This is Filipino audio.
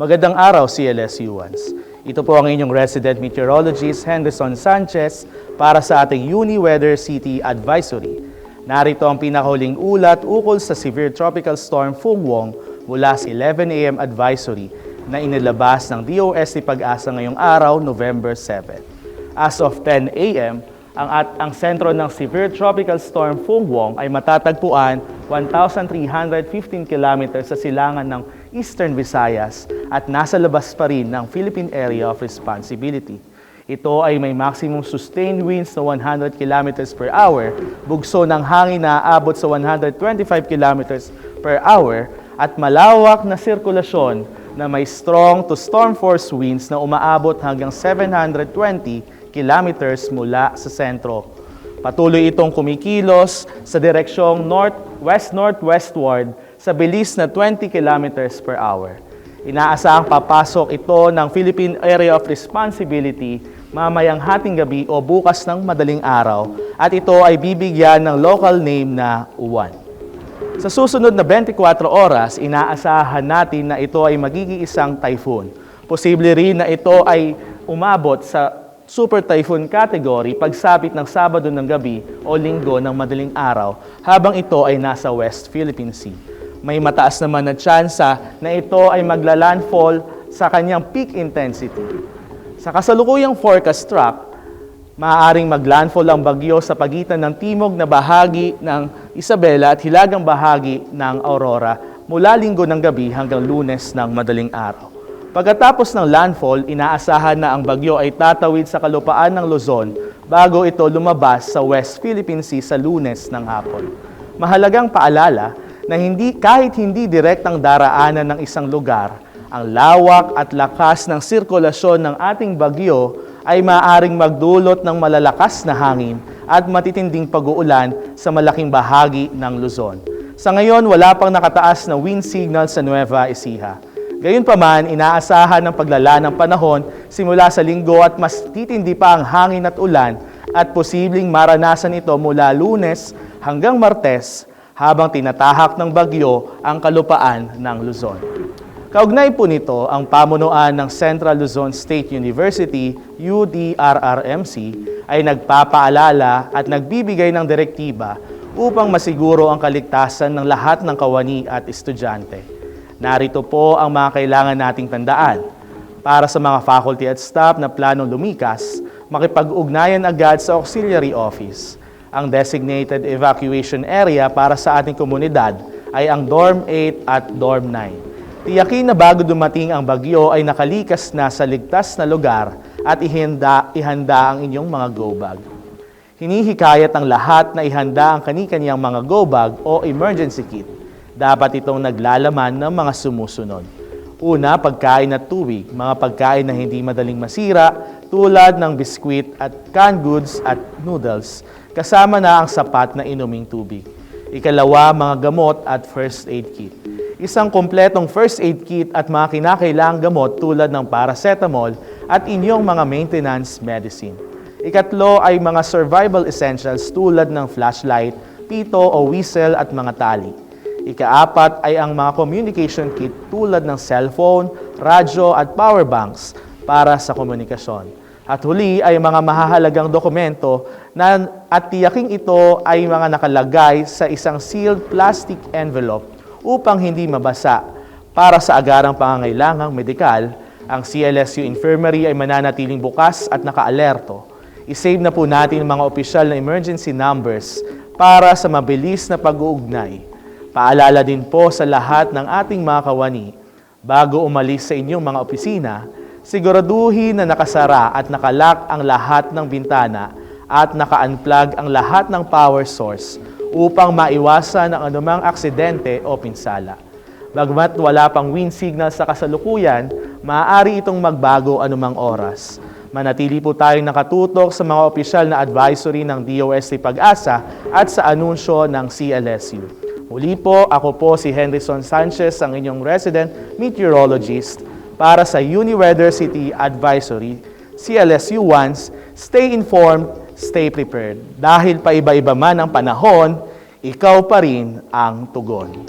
Magandang araw, CLSU-1s. Ito po ang inyong resident meteorologist, Henderson Sanchez, para sa ating Uni Weather City Advisory. Narito ang pinakahuling ulat ukol sa severe tropical storm Fungwong mula sa 11 a.m. advisory na inilabas ng DOST Pag-asa ngayong araw, November 7. As of 10 a.m., ang, at, ang sentro ng severe tropical storm Fungwong ay matatagpuan 1,315 kilometers sa silangan ng Eastern Visayas at nasa labas pa rin ng Philippine Area of Responsibility. Ito ay may maximum sustained winds na 100 kilometers per hour, bugso ng hangin na aabot sa 125 kilometers per hour at malawak na sirkulasyon na may strong to storm force winds na umaabot hanggang 720 kilometers mula sa sentro. Patuloy itong kumikilos sa direksyong northwest-northwestward sa bilis na 20 kilometers per hour. Inaasahang papasok ito ng Philippine Area of Responsibility mamayang hating gabi o bukas ng madaling araw at ito ay bibigyan ng local name na Uwan. Sa susunod na 24 oras, inaasahan natin na ito ay magiging isang typhoon. Posible rin na ito ay umabot sa super typhoon category pagsapit ng Sabado ng gabi o Linggo ng madaling araw habang ito ay nasa West Philippine Sea. May mataas naman na tsansa na ito ay magla-landfall sa kanyang peak intensity. Sa kasalukuyang forecast track, maaaring maglandfall ang bagyo sa pagitan ng timog na bahagi ng Isabela at hilagang bahagi ng Aurora mula linggo ng gabi hanggang lunes ng madaling araw. Pagkatapos ng landfall, inaasahan na ang bagyo ay tatawid sa kalupaan ng Luzon bago ito lumabas sa West Philippine Sea sa lunes ng hapon. Mahalagang paalala na hindi, kahit hindi direktang daraanan ng isang lugar, ang lawak at lakas ng sirkulasyon ng ating bagyo ay maaaring magdulot ng malalakas na hangin at matitinding pag-uulan sa malaking bahagi ng Luzon. Sa ngayon, wala pang nakataas na wind signal sa Nueva Ecija. Gayunpaman, inaasahan ng paglala ng panahon simula sa linggo at mas titindi pa ang hangin at ulan at posibleng maranasan ito mula lunes hanggang martes habang tinatahak ng bagyo ang kalupaan ng Luzon. Kaugnay po nito ang pamunuan ng Central Luzon State University, UDRRMC, ay nagpapaalala at nagbibigay ng direktiba upang masiguro ang kaligtasan ng lahat ng kawani at estudyante. Narito po ang mga kailangan nating tandaan. Para sa mga faculty at staff na planong lumikas, makipag-ugnayan agad sa auxiliary office. Ang designated evacuation area para sa ating komunidad ay ang Dorm 8 at Dorm 9. Tiyakin na bago dumating ang bagyo ay nakalikas na sa ligtas na lugar at ihanda, ihanda ang inyong mga go bag. Hinihikayat ang lahat na ihanda ang kani-kaniyang mga go bag o emergency kit. Dapat itong naglalaman ng mga sumusunod. Una, pagkain at tubig. Mga pagkain na hindi madaling masira tulad ng biskwit at canned goods at noodles. Kasama na ang sapat na inuming tubig. Ikalawa, mga gamot at first aid kit. Isang kompletong first aid kit at mga kinakailangang gamot tulad ng paracetamol at inyong mga maintenance medicine. Ikatlo ay mga survival essentials tulad ng flashlight, pito o whistle at mga tali. Ikaapat ay ang mga communication kit tulad ng cellphone, radyo at power banks para sa komunikasyon. At huli ay mga mahahalagang dokumento na at tiyaking ito ay mga nakalagay sa isang sealed plastic envelope upang hindi mabasa. Para sa agarang pangangailangang medikal, ang CLSU Infirmary ay mananatiling bukas at nakaalerto. I-save na po natin ang mga opisyal na emergency numbers para sa mabilis na pag-uugnay. Paalala din po sa lahat ng ating mga kawani, bago umalis sa inyong mga opisina, siguraduhin na nakasara at nakalak ang lahat ng bintana at naka-unplug ang lahat ng power source upang maiwasan ang anumang aksidente o pinsala. Bagmat wala pang wind signal sa kasalukuyan, maaari itong magbago anumang oras. Manatili po tayong nakatutok sa mga opisyal na advisory ng DOST Pag-asa at sa anunsyo ng CLSU. Muli po, ako po si Henderson Sanchez, ang inyong resident meteorologist para sa UniWeather City Advisory, CLSU Once, Stay Informed, Stay Prepared. Dahil paiba-iba man ang panahon, ikaw pa rin ang tugon.